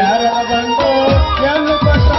ಸಾಕಾತ್ರಿ ನನಗೆ ಯಾರ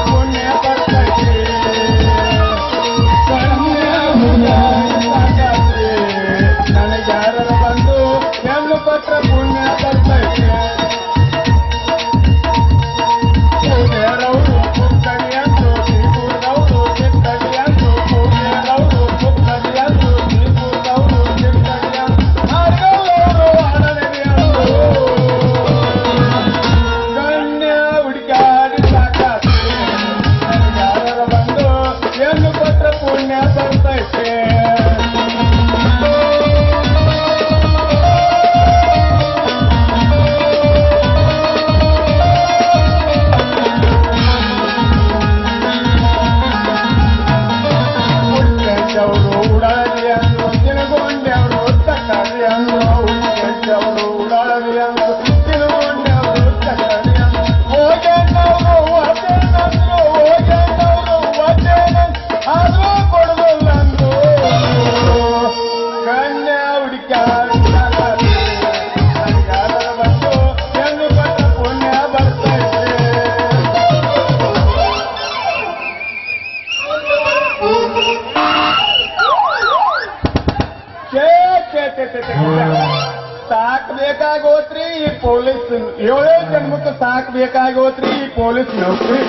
ಪೊಲೀಸ್ ಏಳೇ ಜನ್ಮಕ್ಕೆ ಸಾಕ್ ಬೇಕಾಗೋತ್ರಿ ಈ ಪೊಲೀಸ್ ನೌಕರಿ.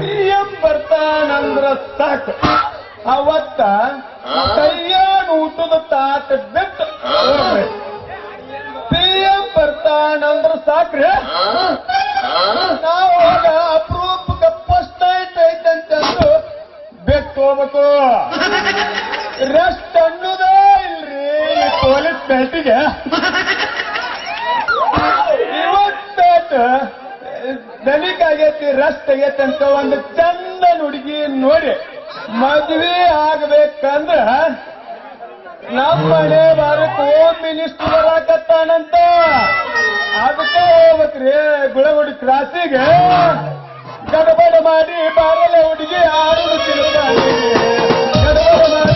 ಸಿಎಂ ಬರ್ತಾನಂದ್ರ ಸಾಕ್. ಅವತ್ತ ಕೈಯಾನ್ ಊಟದ ತಾಟ ಬಿಟ್ಟು ಸಿಎಂ ಬರ್ತಾನಂದ್ರ ಸಾಕ್ರಿ. ನಾವು ಅಪರೂಪಕ ಫಸ್ಟ್ ನೈಟ್ ಐತಂತಂದು ಬೆಕ್ಕು ಹೋಗ್ಬೇಕು. ರೆಸ್ಟ್ ಅನ್ನೋದೇ ಇಲ್ರಿ ಪೊಲೀಸ್ ಬೆಲ್ಟಿಗೆ. ಇವತ್ತ ರೆಸ್ಟ್ ಆಗೈತಿ ಅಂತ ಒಂದು ಚಂದ ಹುಡುಗಿ ನೋಡಿ. ಮದ್ವೆ ಆಗ್ಬೇಕಂದ್ರ ನಮ್ಮ ಮನೆ ಬಾರಕ್ ಹೋಮ್ ಮಿನಿಸ್ಟರ್ ಬರಾಕತ್ತಾನಂತ. ಅದಕ್ಕೆ ಹೋಗ್ಬೇಕ್ರಿ ಗುಳಗುಡಿ ಕ್ರಾಸಿಗೆ. ಗಡಬಡ ಮಾಡಿ ಬಾರಲೆ ಹುಡುಗಿ ಆಡುದು ತಿರುಗಾಡಿ ಗಡಬಡ ಮಾಡಿ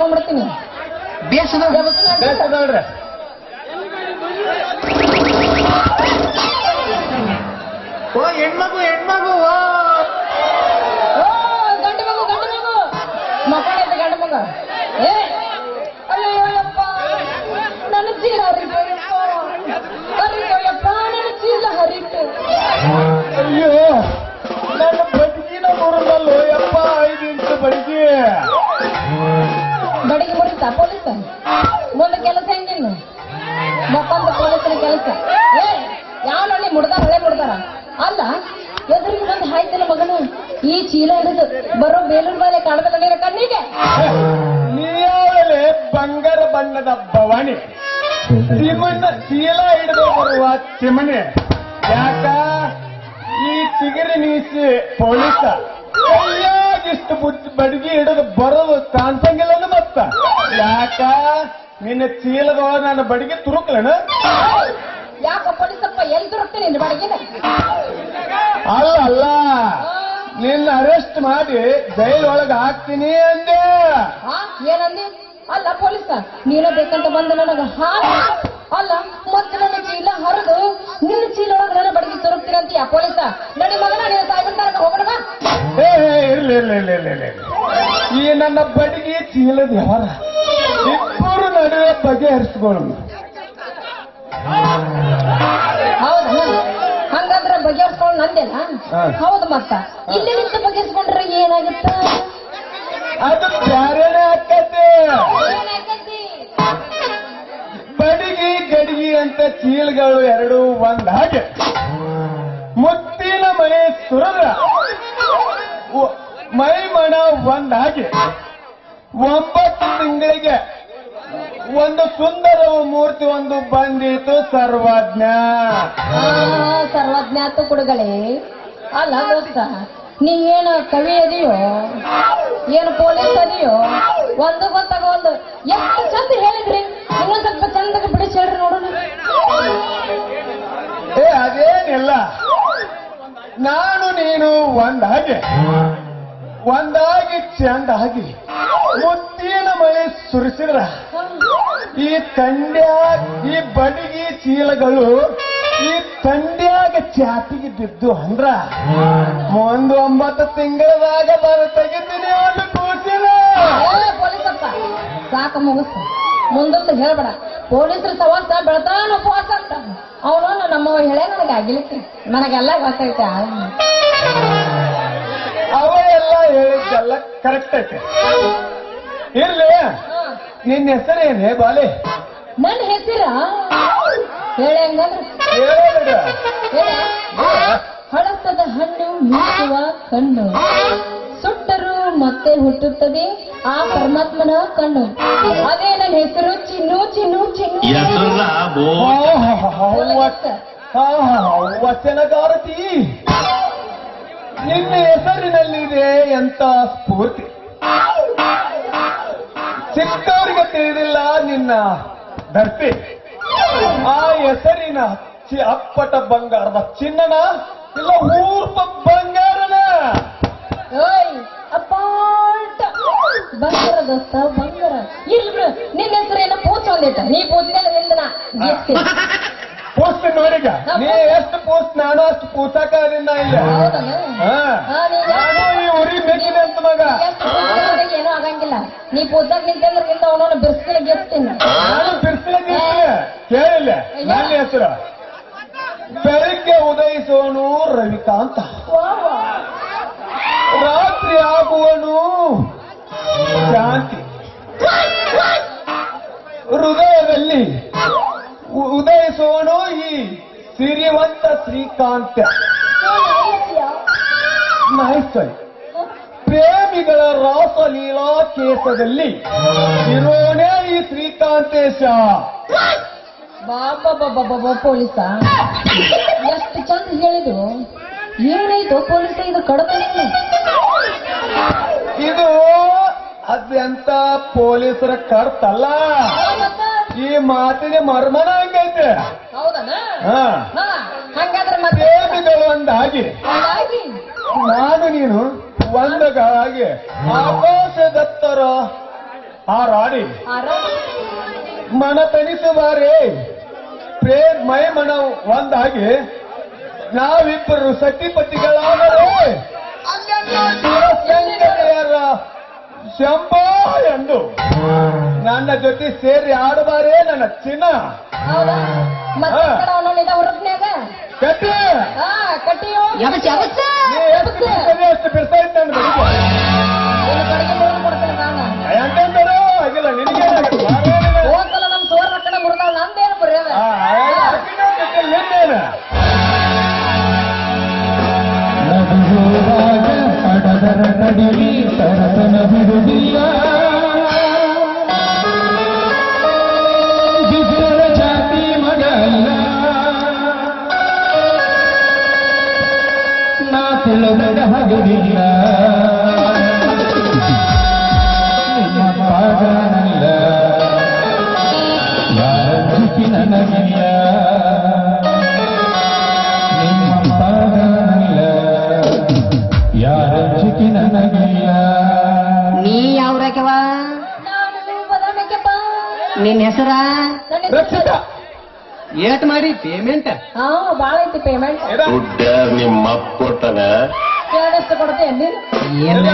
ನಾನು- ಬೇಕ ನೋಡ್ರಿ ಓ ಹೆಣ್ಮಗು. ಬರೋ ಮೇಲಿನ ಮೇಲೆ ಕಾಣದಲ್ಲ ಕಣ್ಣಿಗೆ? ನೀವೇ ಬಂಗಾರ ಬಣ್ಣದ ಭವಾನಿ. ತಿಮ್ಮಣ್ಣ ಚೀಲ ಹಿಡಿದು ಬರುವ ಚಿಮಣಿ. ಯಾಕ? ಈ ಚಿಗಿರಿ ನೀಸಿ ಪೊಲೀಸ. ಇಷ್ಟು ಬುದ್ಧಿ ಬಡಗಿ ಹಿಡಿದು ಬರೋದು ಕಾಣ್ಸಂಗಿಲ್ಲ ಮತ್ತ. ಯಾಕ? ನಿನ್ನ ಚೀಲದ ನನ್ನ ಬಡಿಗೆ ತುರುಕ್ಲೇನ? ಯಾಕ ಪೊಲೀಸಪ್ಪ ಎಲ್ಲಿ ತುರುಕ್ತೀನಿ ನಿನ್ನ ಬಡಗಿನ? ಅಲ್ಲ ಅಲ್ಲ. ನಿನ್ನ ಅರೆಸ್ಟ್ ಮಾಡಿ ಜೈಲೊಳಗೆ ಹಾಕ್ತೀನಿ ಅಂದೆ. ಹಾ ಏನಂದಿ? ಅಲ್ಲ ಪೊಲೀಸ ನೀನೇ ಬೇಕಂತ ಬಂದ ನನಗ ಹಾ ಅಲ್ಲ ಮತ್ತೆ ನನ್ನ ಚೀಲ ಹರಿದು ನಿನ್ನ ಚೀಲ ಒಳಗೆ ನನ್ನ ಬಡಗಿ ದೊರಕ್ತೀನಿ ಯಾ ಪೊಲೀಸ? ನಡಿ ಮಗನ ನೀನು ಸಾಯ್ಬಿಡ್ತಾರ ಹೋಗೋಣ. ಏ ಏ, ಇರ್ಲಿ ಇರ್ಲಿ ಇರ್ಲಿ ಇರ್ಲಿ ಇರ್ಲಿ. ಈ ನನ್ನ ಬಡಿಗೆ ಚೀಲದ ಯಾರ? ಇಬ್ಬರು ನಡುವೆ ಬಗೆಹರಿಸ್ಕೊಳ್ಳೋಣ. ಹೌದಾ? ಹಾ. ಹೌದು ಮತ್ತ. ಇಲ್ಲಿ ನಿಂತು ಬಗೆಹರಿಸ್ಕೊಂಡ್ರೆ ಏನಾಗುತ್ತ? ಅದು ಬ್ಯಾರೇನೆ ಆಕತೆ. ಬಡಿಗಿ ಗಡಿಗಿ ಅಂತ ಚೀಲಗಳು ಎರಡು ಒಂದ್ ಹಾಗೆ. ಮುತ್ತಿನ ಮನೆ ಸುರದ್ರ. ಮೈ ಮಣ ಒಂದ್ ಹಾಗೆ. ಒಂಬತ್ತು ತಿಂಗಳಿಗೆ ಒಂದು ಸುಂದರ ಮೂರ್ತಿ ಒಂದು ಬಂದಿತು ಸರ್ವಜ್ಞ. ಆ, ಸರ್ವಜ್ಞಾತ ಕುಡುಗಳೇ. ಅಲ್ಲ ದೋಸ್ತ ನೀ ಏನು ಕವಿ ಅದಿಯೋ ಏನು ಪೊಲೀಸ್ ಅದೆಯೋ ಒಂದು. ಗೊತ್ತಾಗೋಲ್ದು ಎಷ್ಟು ಚಂದ ಹೇಳಿದ್ರಿ. ಇನ್ನೊಂದ್ ಸ್ವಲ್ಪ ಚಂದಕ್ಕೆ ಬಿಡಿಸಿ ಹೇಳ್ರಿ ನೋಡೋಣ. ಏ ಅದೇನಿಲ್ಲ. ನಾನು ನೀನು ಒಂದಾಗಿ ಚಂದ ಆಗಿ ಮುತ್ತಿನ ಮಳೆ ಸುರಿಸಿದ್ರ. ಈ ತಂಡ್ಯ ಈ ಬಡಿಗಿ ಚೀಲಗಳು ಈ ತಂಡ್ಯಾಗ ಚಾಪಿಗೆ ಬಿದ್ದು ಅಂದ್ರ ಒಂದು ಒಂಬತ್ತು ತಿಂಗಳದಾಗ ಬರ ತೆಗಿತೀನಿ ಒಂದು ಕೂಸಿನ. ಸಾಕ ಮುಗಿಸ್ತ ಮುಂದೊಂದು ಹೇಳ್ಬೇಡ. ಪೊಲೀಸರು ಸವಾಸ ಬೆಳತಾನ ಉಪವಾಸ ಅಂತ. ಅವನು ನಮ್ಮವ ಹೇಳೇ ನನಗೆ ಆಗಿಲಿಕ್ಕೆ ನನಗೆಲ್ಲ ಗೊತ್ತೈತೆ. ಅವ ಎಲ್ಲ ಹೇಳಿದ್ದೆಲ್ಲ ಕರೆಕ್ಟ್ ಐತೆ. ಇರ್ಲಿ ನಿನ್ನ ನಿನ್ನ ಹೇ ಬಾಲೆ? ನನ್ನ ಹೆಸರ? ಹೇಳಿ ಹಂಗಂದ್ರೆ. ಹೇಳ ಹೇಳ. ಹಳಸದ ಹಣ್ಣು ಮೀಸುವ ಕಣ್ಣು. ಸುಟ್ಟರು ಮತ್ತೆ ಹುಟ್ಟುತ್ತದೆ ಆ ಪರಮಾತ್ಮನ ಕಣ್ಣು. ಅದೇ ನನ್ನ ಹೆಸರು ಚಿನ್ನು ಚಿನ್ನು ಚಿನ್ನು. ಹಾ ಹಾ. ವಚನಗಾರತಿ ನಿನ್ನ ಹೆಸರಿನಲ್ಲಿದೆ ಎಂತ ಸ್ಫೂರ್ತಿ? ಚಿಕ್ಕವರಿಗೆ ತಿಳಿದಿಲ್ಲ ನಿನ್ನ ಧರ್ತಿ ಆ ಹೆಸರಿನ ಅಪ್ಪಟ ಬಂಗಾರದ ಚಿನ್ನನ? ಇಲ್ಲ, ಊರ್ಪ ಬಂಗಾರನ? ಅಪ್ಪಾಟ ಬಂಗಾರ ದೋಸ್ತ ಬಂಗಾರ. ಇರ್ಲಿ ನಿನ್ನ ಹೆಸರೇನ ಪೂಚ ಒಂದಿಟ್ಟ ನೀ ಪೂಚಿನ ನಿಂದನ ಪೋಸ್ಟ್ ನೋಡಿಗ ನೀ ಎಷ್ಟು ಪೋಸ್ಟ್ ನಾನು ಅಷ್ಟು ಪೋಸಾಕ ನಿನ್ನ ಇಲ್ಲ ನಾನು ಈ ಉರಿ ಬೇಕಿದೆ ಅಂತ ಮಗ. ಏನೂ ಆಗಂಗಿಲ್ಲ. ನೀ ಪುಸ್ತಕ ನಿಂತಂದ್ರೆ ನಿಂತ ಅವನನ್ನು ಬಿರ್ಸ್ಕಿನ ಗೆಸ್ತೀನಿ ನಾನು ಗೆಲ್ತೀನಿ ಕೇಳಿಲ್ಲ. ನನ್ನ ಹೆಸರು. ಬೆಳಿಗ್ಗೆ ಉದಯಿಸೋನು ರವಿಕಾಂತ. ರಾತ್ರಿ ಆಗುವನು ಶಾಂತಿ. ಹೃದಯದಲ್ಲಿ ಉದಯಿಸೋನು ಈ ಸಿರಿವಂತ ಶ್ರೀಕಾಂತ. ಮಹೇಶ್ವರಿ ಪ್ರೇಮಿಗಳ ರಾಸಲೀಲಾ ಕೇಸದಲ್ಲಿ ಇರೋನೇ ಈ ಶ್ರೀಕಾಂತೇಶ. ಬಾಬಾ ಪೊಲೀಸ. ಎಷ್ಟು ಚಂದ ಹೇಳಿದ್ರು. ಏನಾಯ್ತು ಪೊಲೀಸ ಇದು ಕಡತ ಇದು ಅದ್ಯಂತ ಪೊಲೀಸರ ಕರ್ತಲ್ಲ. ಈ ಮಾತಿನ ಮರ್ಮನ ಹಂಗೈತೆ? ಹೌದನ? ಹಾ. ಹಾ ಹಂಗಾದ್ರೆ ಮತ್ತೆ? ಪ್ರೇಮಿಗಳು ಹಾಗಾಗಿ ನಾನು ನೀನು ಒಂದಗಾಗಿ ಆಕಾಶದತ್ತರ ಆ ರಾಡಿ ಮನ ತಣಿಸುವಾರೆ ಪ್ರೇಮ್ ಮೈ ಮನ ಒಂದಾಗಿ ನಾವಿಬ್ಬರು ಸತಿಪತಿಗಳಾದರೆ ಶಂಭೋ ಎಂದು. ನನ್ನ ಜೊತೆ ಸೇರಿ ಆಡಬಾರೇ ನನ್ನ ಚಿನ್ನ. ಕಟ್ಟಿ. ಕಟ್ಟಿ ಎಷ್ಟು ಬಿಡ್ತಾ ಇದ್ದ ಪಡದರ ನಡಿರಿ ಸರಸನ ಬಿಡುವುದಿಲ್ಲ ಬಿದ್ದರ ಜಾತಿ ಮಗ ಅಲ್ಲ ನಾ ತಿಳಿದಡ ಹಗಲಿಲ್ಲ ನಿನ್ ಹೆಸರ? ರಕ್ಷಿತ. ಏಟ್ ಮಾಡಿ ಪೇಮೆಂಟ್ ಹಾ ಬಾಳ ಐತಿ ಪೇಮೆಂಟ್ ಗುಡ್ಡ ದುಡ್ಡ ನಿಮ್ಮ ಅಪ್ಪ ಕೊಟ್ಟನ? ಕೊಡ್ತೇನೆ ನೀನು? ಏನ್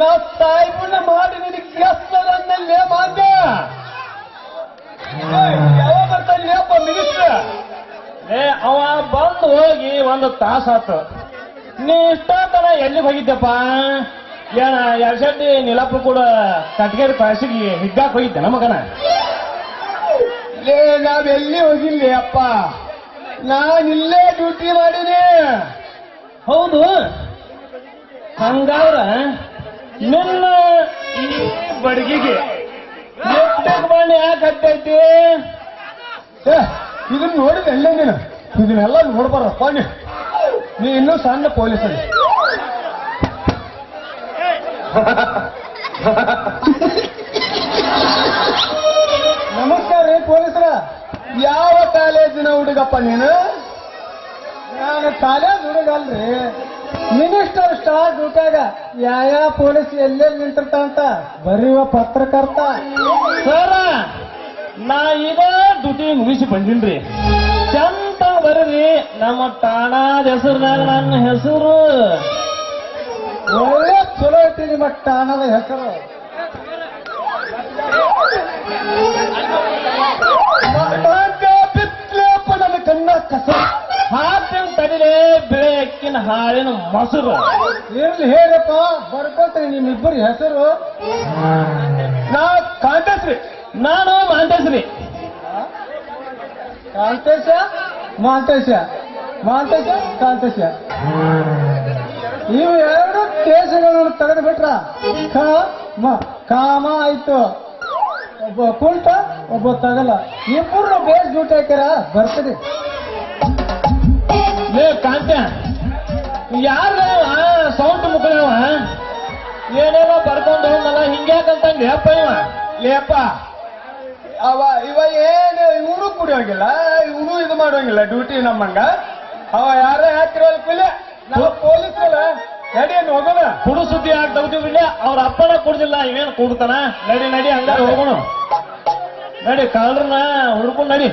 ನಾ ಸಾಯ್ಬುಣ್ಣ ಮಾಡಿ ನಿನಗೆ ಕೆಸ್ತದನ್ನಲ್ಲೇ ಮಾಂದ ಯಾವಾಗ ಬರ್ತಾನೆ ಅಪ್ಪ ಮಿನಿಸ್ಟರ್? ಏ ಅವ ಬಂದು ಹೋಗಿ ಒಂದು ತಾಸಾತು ನೀ ಇಷ್ಟತನ ಎಲ್ಲಿಗೆ ಹೋಗಿದ್ದಪ್ಪ? ಏನ ಯಶಡ್ಡಿ ನಿಲಪ್ಪ ಕೂಡ ಕಟ್ಗೇರಿ ಕಾಸಿಗೆ ಹಿಗ್ಗಾಕ್ ಹೋಗಿದ್ದೆ ನಮಗನ ಲೇ ನಾವೆಲ್ಲಿ ಹೋಗಿಲ್ಲ ಅಪ್ಪ? ನಾನಿಲ್ಲೇ ಡ್ಯೂಟಿ ಮಾಡಿದೆ. ಹೌದು. ಹಂಗಾದ್ರ ನಿನ್ನ ಈ ಬಡಗಿಗೆ ಬಣ್ಣ ಯಾಕೆ ಹತ್ತೈತಿ? ಇದನ್ನ ನೋಡಿದ ಎಲ್ಲ ನೀನು. ಇದನ್ನೆಲ್ಲ ನೋಡ್ಬಾರಪ್ಪ ನೀ. ನೀ ಇನ್ನೂ ಸಣ್ಣ ಪೊಲೀಸ್ ನಮಸ್ಕಾರ ರೀ ಪೊಲೀಸರ. ಯಾವ ಕಾಲೇಜಿನ ಹುಡುಗಪ್ಪ ನೀನು? ನಾನು ಕಾಲೇಜ್ ಹುಡುಗ ಅಲ್ರಿ ಮಿನಿಸ್ಟರ್ ಸ್ಟಾರ್ ಡ್ಯೂಟ್ಯಾಗ ಯಾವ ಪೊಲೀಸ್ ಎಲ್ಲೆಲ್ಲಿ ನಿಂತಿರ್ತಾವಂತ ಬರೆಯುವ ಪತ್ರಕರ್ತ. ಸರ ನಾ ಈಗ ಡ್ಯೂಟಿ ಮುಗಿಸಿ ಬಂದಿನ್ರಿ ಚಂದ ಬರ್ರಿ? ನಮ್ಮ ಠಾಣಾದ ಹೆಸರಿನಾಗ ನನ್ನ ಹೆಸರು. ಒಳ್ಳೆ ಚಲೋ ಐತಿ ನಿಮ್ಮ ಠಾಣದ ಹೆಸರು. ನನ್ನ ಕಣ್ಣ ಕಸ. ಹಾಕಿನ ತಡಿಲೆ ಬೆಳೆ ಅಕ್ಕಿನ ಹಾಳಿನ ಮೊಸರು. ಇರ್ಲಿ ಹೇಳಪ್ಪ ಬರ್ಕೊಟ್ರಿ ನಿಮ್ಮಿಬ್ಬರ ಹೆಸರು. ನಾ ಕಾಂತೇಶ್ರಿ. ನಾನು ಮಾಂತೇಶ್ರಿ. ಕಾಂತೇಶ ಮಾಂತೇಶ ಮಾಂತೇಶ ಕಾಂತೇಶ. ಇವು ಎರಡು ಕೇಸುಗಳನ್ನು ತೆಗೆದು ಬಿಟ್ರ ಕ ಮ ಕಾಮ ಆಯ್ತು. ಒಬ್ಬ ಕುಂಟ ಒಬ್ಬ ತಗಲ. ಇಬ್ಬರು ಬೇಸ್ ಡ್ಯೂಟಿ ಹಾಕ್ಯಾರ ಬರ್ತದೆ. ಲೇ ಕಾಂತ ಯಾರ ಸೌಂಡ್ ಮುಖವ ಏನೇನೋ ಬರ್ಕೊಂಡು ಹೋಗಲ್ಲ ಹಿಂಗ್ಯಾಕಂತ ಲೇಪ ಇವ? ಲೇಪ ಅವ ಇವ ಏನು ಇವನು ಕುಡಿಯೋಂಗಿಲ್ಲ ಇವನು ಇದು ಮಾಡೋಂಗಿಲ್ಲ ಡ್ಯೂಟಿ ನಮ್ಮಂಗ. ಅವ ಯಾರೇ ಹಾಕಿರೋಲ್ಲ ಪಿಲೆ ನಾವು ಪೊಲೀಸಲ್ಲ ನಡಿಯನ್ನು ಹೋಗೋಣ. ಕುಡು ಸುದ್ದಿ ಯಾಕೆ ತಗೋತೀವಿ ಅವ್ರ ಅಪ್ಪನ ಕುಡ್ದಿಲ್ಲ ಇವೇನು ಕುಡ್ತಾನ? ನಡಿ ನಡಿ ಹಂಗಾರೆ ಹೋಗೋಣ. ನಡಿ ಕಳ್ರನ್ನ ಹುಡ್ಕೊಂಡು ನಡಿ.